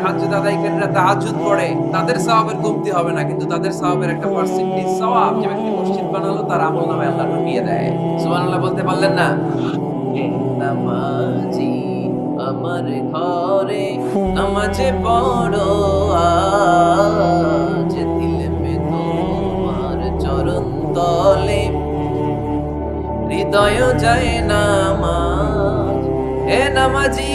তাহাজ্জুদ আদায়কারীরা পড়ে, তাদের কমতি হবে না, কিন্তু তাদের একটা পার্সেন্টেজ যে ব্যক্তি মসজিদ বানালো, তার আমল নামে আল্লাহ দেয়। সুবহানাল্লাহ বলতে পারলেন না? নামাজি আমার ঘরে, নামাজে পড়ো, আজ দিলে মে তোমার চরণ তলে। হৃদয় যায় নামাজ, হে নামাজি।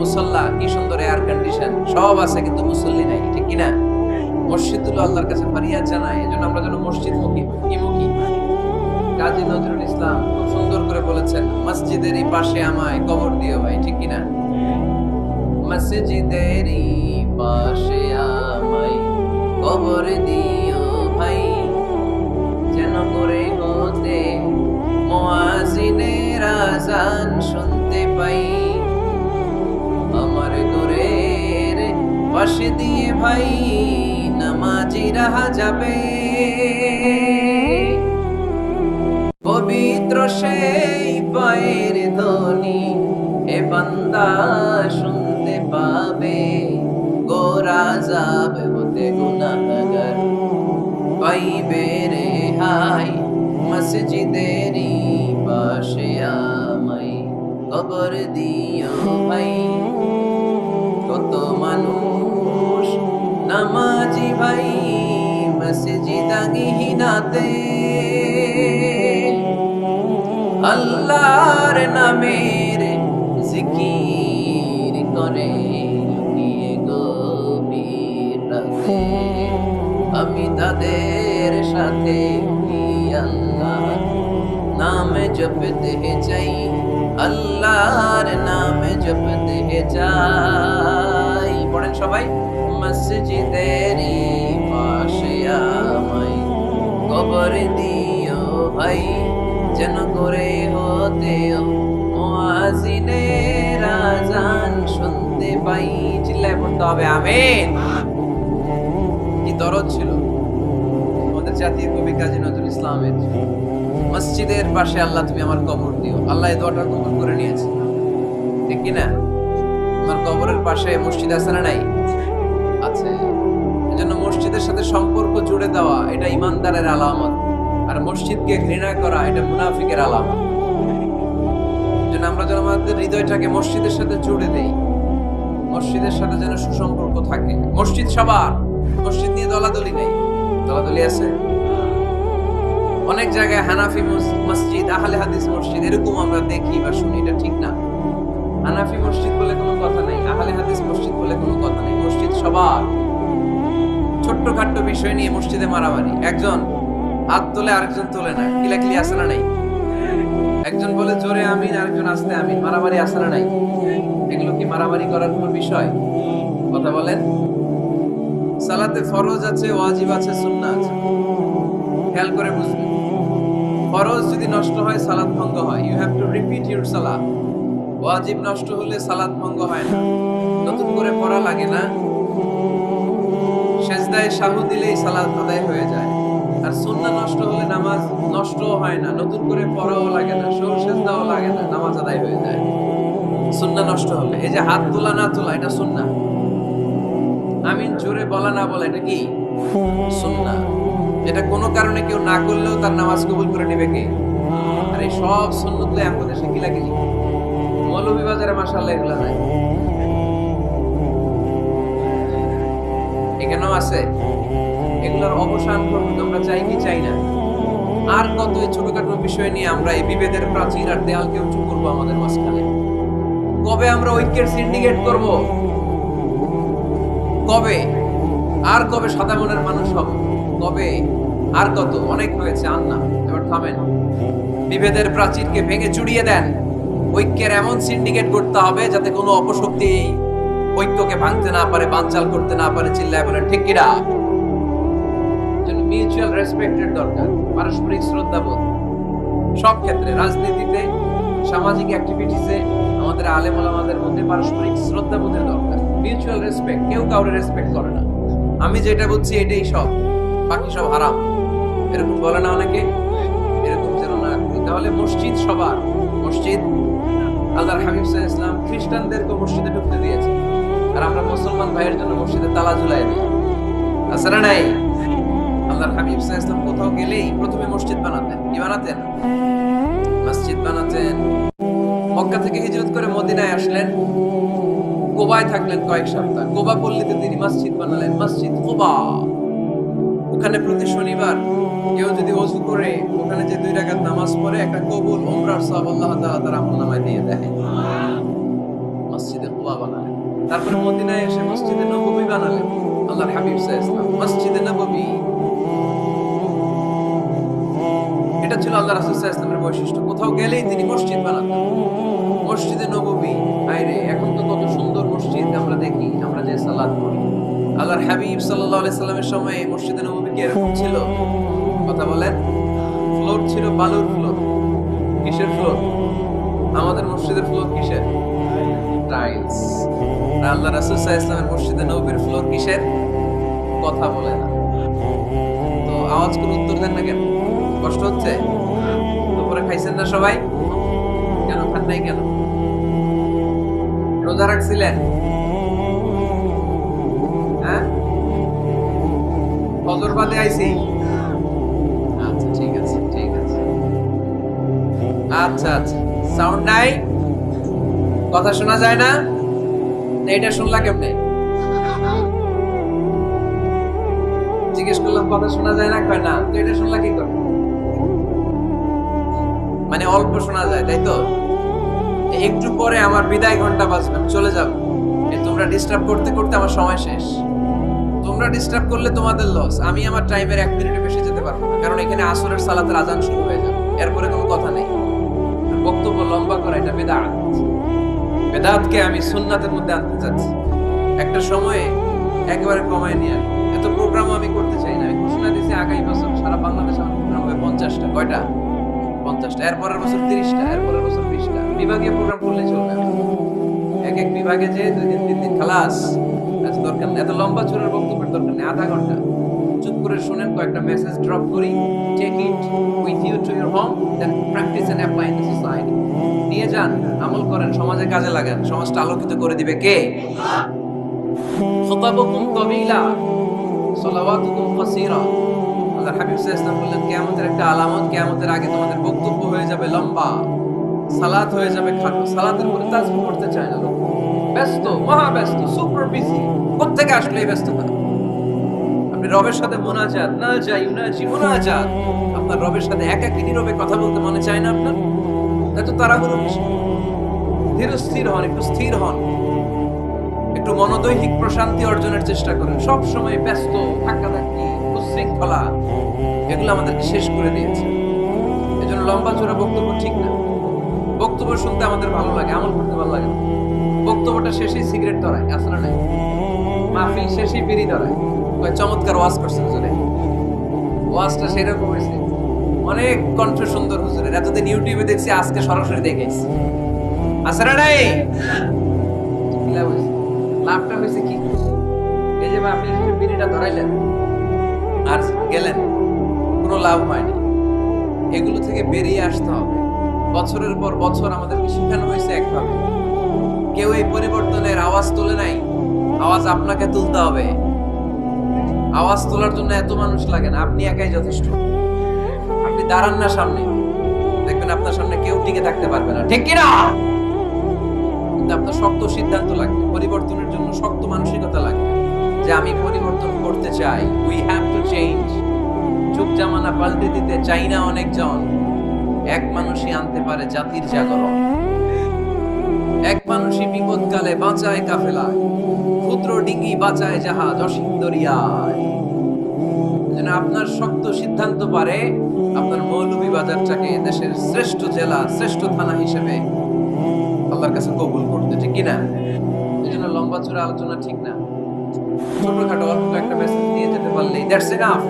মুসল্লা, কি সুন্দর এয়ার কন্ডিশন সব আছে, কিন্তু মুসল্লি নাই, ঠিক কিনা? আল্লাহর কাছে জানায়, এজন্য আমরা যেন মসজিদ মুখী মুখী কাজী নজরুল ইসলাম খুব সুন্দর করে বলেছেন মসজিদেরই পাশে আমায় কবর দিও ভাই, ঠিক কিনা? মসজিদেরই পাশে আমায় কবর দিও ভাই, যেন করে হতে মুয়াজিনের আজান শুনতে পাই। পাশে দিয়ে ভাই, নামাজি রাহা যাবে। পবিত্র সেই পায়ের ধ্বনি এ বান্দা শুনতে পাবে। গোরা যাবে হতে গুনাহগার, পাইবে রে হাই মসজিদেরই গিহিনাতে আল্লাহর নামের জিকির করে লুকিয়ে গভীর রাতে আমি তাদের সাথে আল্লাহ। নামে জপতে চাই, আল্লাহর নামে জপতে চাই। পড়েন সবাই আমায় কবর দিও ভাই, যেন করে হতেও মুয়াজিনের আজান শুনতে পাই। চিল্লায় পড়তে হবে, আমিন। কি দরদ ছিল? আমাদের জাতীয় কবি কাজী নজরুল ইসলামের মসজিদের পাশে আল্লাহ তুমি আমার কবর দিও। আল্লাহ এই দোয়াটা কবুল করে নিয়েছে। ঠিক কি না? তোমার কবরের পাশে মসজিদ আছে না নাই? আছে। এজন্য মসজিদের সাথে সম্পর্ক জুড়ে দেওয়া এটা ইমানদারের আলামত। আর মসজিদকে ঘৃণা করা এটা মুনাফিকের আলামত। যেন আমরা যেন আমাদের হৃদয়টাকে মসজিদের সাথে জুড়ে দেই। মসজিদের সাথে যেন সুসম্পর্ক থাকে। মসজিদ সবার। মসজিদ নিয়ে দলাদলি নেই। দলাদলি আছে? অনেক জায়গায় হানাফি মসজিদ, আহলে হাদিস মসজিদ, এরকম আমরা দেখি বা শুনি, এটা ঠিক না। হানাফি মসজিদ বলে কোনো কথা নেই, আহলে হাদিস মসজিদ বলে কোনো কথা নেই। মসজিদ সবার। ছোট্টখাট্ট বিষয় নিয়ে মসজিদে মারামারি। একজন হাত তোলে, আরেকজন তোলে না। কিলাকিলি আসে নাই। একজন বলে, জোরে আমিন, আরেকজন, আসতে আমিন। মারামারি আসে না নাই। এগুলো কি মারামারি করার কোনো বিষয়? কথা বলেন। সালাতে ফরজ আছে, ওয়াজিব আছে, সুন্নাহ আছে। খেয়াল করে বুঝবেন। ফরজ যদি নষ্ট হয়, সালাত ভঙ্গ হয়। You have to repeat your সালাত ওয়াজিব নষ্ট হলে সালাত ভঙ্গ হয় না। নতুন করে পড়া লাগে না। সেজদায় শাহু দিলেই সালাত আদায় হয়ে যায়। আর সুন্নাহ নষ্ট হলে নামাজ নষ্টও হয় না, নতুন করে পড়াও লাগে না সৌ সেজদাও লাগে না, নামাজ আদায় হয়ে যায়। সুন্নাহ নষ্ট হলে এই যে হাত তোলা না তোলা, এটা সুন্নাহ। আমিন জোরে বলা না বলা, এটা কি? এটা কোনো কারণে কেউ না করলেও তার নামাজ কবুল করে নেবে কে? আর এই সব সুন্নত আমাদের দেশে কি লাগে মৌলভীবাজারে মাসাল্লাহ এগুলো নাই। এখানেও আছে? এগুলোর অবসান ঘটুক আমরা চাই কি চাই না? আর কত এই ছোটখাটো বিষয় নিয়ে আমরা এই বিভেদের প্রাচীর আর দেয়ালকে উঁচু করব আমাদের মাঝখানে? কবে আমরা ঐক্যের সিন্ডিকেট করব? কবে? আর কবে সাদা মনের মানুষ হব? কবে? আর কত? অনেক হয়েছে আর না এবার থামেন। বিভেদের প্রাচীরকে ভেঙে চুড়িয়ে দেন। ঐক্যের এমন সিন্ডিকেট করতে হবে যাতে কোনো অপশক্তি ঐক্যকে ভাঙতে না পারে, বানচাল করতে না পারে, চিল্লায় বলেন, ঠিক কিনা? মিউচুয়াল রেসপেক্টের দরকার, পারস্পরিক শ্রদ্ধাবোধ সব ক্ষেত্রে, রাজনীতিতে, সামাজিক অ্যাক্টিভিটিসে আমাদের আলেম ওলামাদের মধ্যে পারস্পরিক শ্রদ্ধাবোধের দরকার। মিউচুয়াল রেসপেক্ট কেউ কাউরে রেসপেক্ট করে না। আমি যেটা বুঝছি, এটাই সব। বাকি সব হারাম। এরকম বলে না অনেকে? এরকম যেন না তাহলে মসজিদ সবার। মসজিদ, আল্লাহর হাবিব ইসলাম খ্রিস্টানদেরকে মসজিদে ঢুকতে দিয়েছে। আর আমরা মুসলমান ভাইয়ের জন্য মসজিদে তালা ঝুলাই দিই। না নাই, আল্লাহর হাবিব ইসলাম কোথাও গেলেই প্রথমে মসজিদ বানাতেন। কি বানাতেন? মসজিদ বানাতেন। মক্কা থেকে হিজরত করে মদিনায় আসলেন। কোবায় থাকলেন কয়েক সপ্তাহ। কোবা পল্লীতে তিনি মসজিদ বানালেন, মসজিদ কোবা। ওখানে প্রতি শনিবার কেউ যদি অজু করে, ওখানে যে দুই রাকাত নামাজ পড়ে, একটা কবুল, উমরার সব আল্লাহ তাআলা তার আমল নামায় দিয়ে দেয়। মসজিদে কোবা বানালেন তারপরে মদিনায় এসে মসজিদে নববী বানালেন আল্লাহর হাবিব ওয়াসাল্লাম মসজিদে নববী। এটা ছিল আল্লাহ রাসূল ওয়াসাল্লামের বৈশিষ্ট্য। কোথাও গেলেই তিনি মসজিদ বানাতেন মসজিদে নববী আইরে এখন তো কত সুন্দর মসজিদ আমরা দেখি, আমরা যে সালাত পড়ি। আল্লাহর হাবিব আলাইহি সাল্লামের সময় মসজিদে নববী কি এরকম ছিল? কথা বলেন। ফ্লোর ছিল বালুর ফ্লোর। কিসের ফ্লোর? আমাদের মসজিদের ফ্লোর কিসের? টাইলস। আল্লাহ রাসূল সাল্লামের মসজিদে নববীর ফ্লোর কিসের? কথা বলে না। তো আওয়াজ করে উত্তর দেন না কেন? কষ্ট হচ্ছে? দুপুরে খাইছেন না সবাই? কেন খান নাই কেন? রোজা রাখছিলেন? হ্যাঁ? ফজর বাদে আইছি? আচ্ছা ঠিক আছে ঠিক আছে। আচ্ছা আচ্ছা। সাউন্ড নাই? কথা শোনা যায় না? এটা শুনলা কেমনে? জিজ্ঞেস করলাম, কথা শোনা যায় না? কয়, না। তো এটা শুনলা কি করে? মানে অল্প শোনা যায়, তাই তো? একটু পরে আমার বিদায় ঘণ্টা বাজবে, আমি চলে যাব। তোমরা ডিস্টার্ব করতে করতে আমার সময় শেষ। তোমরা ডিস্টার্ব করলে তোমাদের লস আমি আমার টাইমের এক মিনিটে বেশি যেতে পারব না, কারণ এখানে আসরের সালাতের আজান শুরু হয়ে যাবে। এরপরে কোনো কথা নেই। বক্তব্য লম্বা করা, এটা বেদাত। বেদাতকে আমি সুন্নাতের মধ্যে আনতে চাচ্ছি। একটা সময়ে একেবারে কমায় নিয়ে আসব। এত প্রোগ্রামও আমি করতে চাই না। আমি ঘোষণা দিয়েছি আগামী বছর সারা বাংলাদেশে আমার প্রোগ্রাম হবে পঞ্চাশটা। কয়টা? পঞ্চাশটা। এরপরের বছর তিরিশটা। এরপরের বছর বিশটা। বিভাগীয় প্রোগ্রাম করলে চলবে। এক এক বিভাগে যে দুই দিন, তিন দিন খালাস এত দরকার নেই। এত লম্বা চূড়ার বক্তব্যের দরকার নেই। আধা ঘণ্টা। চুপ করে শুনেন, কয়েকটা মেসেজ ড্রপ করি take it with you to your home then practice and apply in society নিয়ে যান, আমল করেন, সমাজে কাজে লাগান, সমাজটা আলোকিত করে দিবে কে? আপনি রবের সাথে মোনাজাত, না যাই, না আপনার রবের সাথে একাকী নীরবে কথা বলতে মনে চায় না আপনার? এত তাড়াহুড়ো বেশি ধীর স্থির হন, একটু স্থির হন। একটু মনোদৈহিক প্রশান্তি অর্জনের চেষ্টা করেন। সব সময় ব্যস্ত, ধাক্কাধাক্কি, উচ্ছৃঙ্খলা, এগুলো আমাদেরকে শেষ করে দিয়েছে। এজন্য লম্বা চোরা বক্তব্য ঠিক না। বক্তব্য শুনতে আমাদের ভালো লাগে, আমল করতে ভালো লাগে। বক্তব্যটা শেষেই সিগারেট ধরায় আসলে নাই? মাহফিল শেষেই বিড়ি ধরায়। চমৎকার ওয়াজ করছেন হুজুরে ওয়াজটা সেরকম হয়েছে। অনেক কণ্ঠ সুন্দর হুজুরের। এতদিন ইউটিউবে দেখছি, আজকে সরাসরি দেখেছি নাই কি লাভ হয়েছে লাভটা হয়েছে কি? এই যে শেষে বিড়িটা ধরাইলেন, আর গেলেন, কোনো লাভ হয়নি। এগুলো থেকে বেরিয়ে আসতে হবে। বছরের পর বছর আমাদেরকে শেখানো হয়েছে একভাবে। কেউ এই পরিবর্তনের আওয়াজ তোলে নাই, আওয়াজ আপনাকে তুলতে হবে। আওয়াজ তোলার জন্য এত মানুষ লাগে না, আপনি একাই যথেষ্ট। আপনি দাঁড়ান না সামনে। দেখবেন আপনার সামনে কেউ টিকে থাকতে পারবে না। ঠিক কিনা? কিন্তু আপনার শক্ত সিদ্ধান্ত লাগবে। পরিবর্তনের জন্য শক্ত মানসিকতা লাগবে। যে আমি পরিবর্তন করতে চাই। উই হ্যাভ টু চেঞ্জ যুগ জামানা পাল্টে দিতে চাই না অনেকজন। এক মানুষই আনতে পারে জাতির জাগরণ। এক মানুষই বিপদকালে বাঁচায় কাফেলায়। ক্ষুদ্র ডিঙ্গি বাঁচায় জাহাজ অসীম দরিয়ায় যেন আপনার শক্ত সিদ্ধান্ত পারে আপনার মৌলভীবাজারটাকে দেশের শ্রেষ্ঠ জেলা শ্রেষ্ঠ থানা হিসেবে আল্লাহর কাছে কবুল করতে ঠিক কিনা? এই জন্য লম্বা চূড়া আলোচনা ঠিক না। ছোটখাটো অল্প একটা মেসেজ দিয়ে যেতে পারলেই that's enough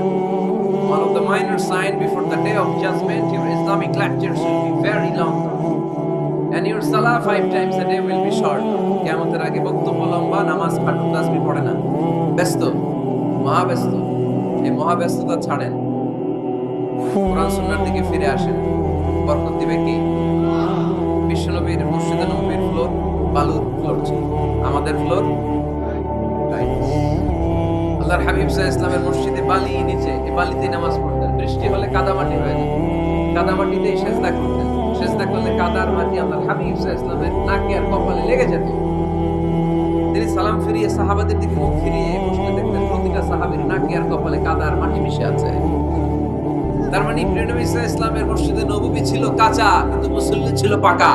One of the minor sign before the day of judgment, your Islamic lectures will be very long. And your salah five times a day will be short. কেমতের আগে বক্তব্য লম্বা নামাজ খাটুন তাসবি পড়ে না। ব্যস্ত মহাব্যস্ত। এই মহাব্যস্ততা ছাড়েন কোরআন সুন্নার দিকে ফিরে আসেন বরকত দিবে কি? বিশ্বনবীর মুর্শিদা নবীর ফ্লোর বালুর ফ্লোর আমাদের ফ্লোর আল্লাহর হাবিব সাহ ইসলামের মসজিদে বালি নিচে, এই বালিতে নামাজ পড়তেন। বৃষ্টি হলে কাদামাটি হয়ে যেত। কাদামাটিতেই সেজদা করতেন। সেজদা করলে কাদার মাটি আল্লাহর হাবিব সাহ ইসলামের নাকে আর কপালে লেগে যেত। তিনি সালাম ফিরিয়ে সাহাবাদের দিকে মুখ ফিরিয়ে দেখতেন প্রতিটা সাহাবীর নাকে আর কপালে কাদার মাটি মিশে আছে। তার মানে প্রিয় নবী ইসলামের মসজিদে নববী ছিল কাঁচা, কিন্তু মুসল্লি ছিল পাকা।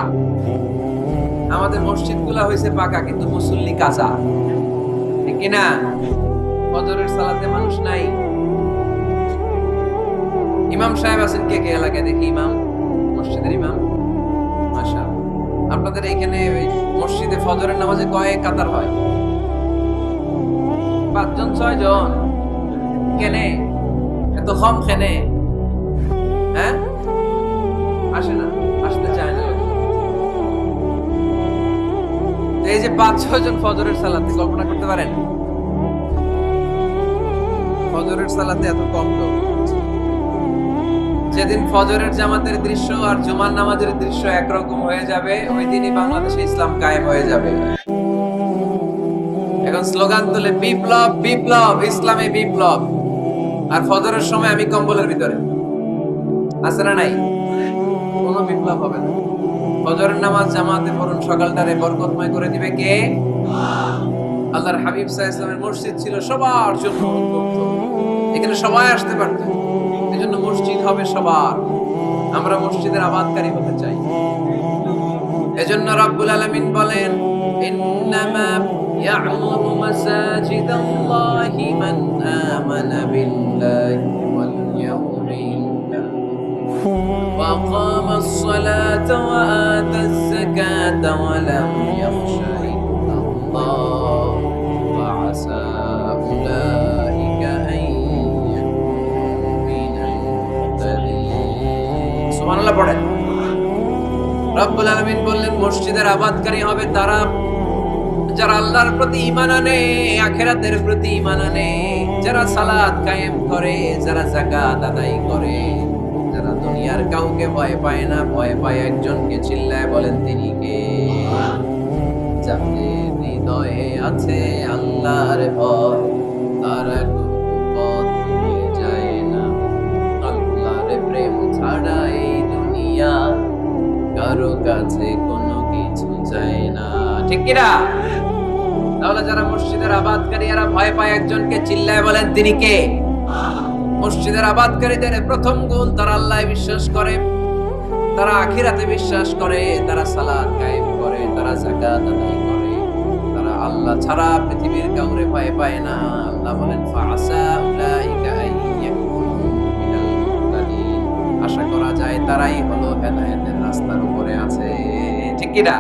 আমাদের মসজিদগুলা হয়েছে পাকা, কিন্তু মুসল্লি কাঁচা। ঠিক না ফজরের সালাতে মানুষ নাই। ইমাম সাহেব আছেন কে কে এলাকায়? দেখি ইমাম, মসজিদের ইমাম। মাশা আপনাদের এইখানে ওই মসজিদে ফজরের নামাজে কয়েক কাতার হয়। পাঁচজন ছয় জন কেনে? এত কম কেনে? হ্যাঁ? আসে না, আসতে চায় না। এই যে পাঁচ ছয় জন ফজরের সালাতে কল্পনা করতে পারেন? ফজরের সালাতে এত কম লোক। যেদিন ফজরের জামাতের দৃশ্য আর জুমার নামাজের দৃশ্য একরকম হয়ে যাবে, ওই দিনই বাংলাদেশে ইসলাম গায়েব হয়ে যাবে। এখন স্লোগান তুলে, বিপ্লব বিপ্লব, ইসলামে বিপ্লব। আর ফজরের সময় আমি কম্বলের ভিতরে। আছে না নাই? কোনো বিপ্লব হবে না। ফজরের নামাজ জামাতে পড়ুন, সকালটারে বরকতময় করে দিবে কে? আল্লাহর হাবিব ইসলামের মসজিদ ছিল সবার জন্য এখানে সবাই আসতে পারত। এই জন্য মসজিদ হবে সবার। আমরা মসজিদের আবাদকারী হতে চাই। এজন্য রাব্বুল আলামিন বলেন, ইন্নামা ইয়া'মুরু মাসাজিদাল্লাহি মান আমানা বিল্লাহি ওয়াল ইয়াউমিল وأقام الصلاة وآتى الزكاة ولم يخش إلا الله وعسى أولئك أن يكونوا من المهتدين سبحان الله পড়েন রব্বুল আলামিন বললেন মসজিদের আবাদকারী হবে তারা যারা আল্লাহর প্রতি ঈমান আনে, আখিরাতের প্রতি ইমান আনে, যারা সালাত কায়েম করে, যারা যাকাত আদায় করে, যারা দুনিয়ার কাউকে ভয় পায় না, ভয় পায় একজনকে চিল্লায় বলেন তিনি কে? যাদের হৃদয়ে আছে আল্লাহর ভয় তারা প্রেম ছাড়া এই দুনিয়া কারও কাছে কোনো কিছু চায় না। ঠিক কিনা? তাহলে যারা মসজিদের আবাদকারী, এরা ভয় পায় একজনকে চিল্লায় বলেন, তিনি কে? মসজিদের আবাদকারীদের প্রথম গুণ, তারা আল্লাহ বিশ্বাস করে, তারা আখিরাতে বিশ্বাস করে, তারা সালাত কায়েম করে, তারা যাকাত আদায় করে। তারা আল্লাহ ছাড়া পৃথিবীর কাউরে ভয় পায় না। আল্লাহ বলেন ফাসা উলাইকা আশা করা যায় তারাই হলো হেদায়েতের রাস্তার উপরে আছে। ঠিক কি না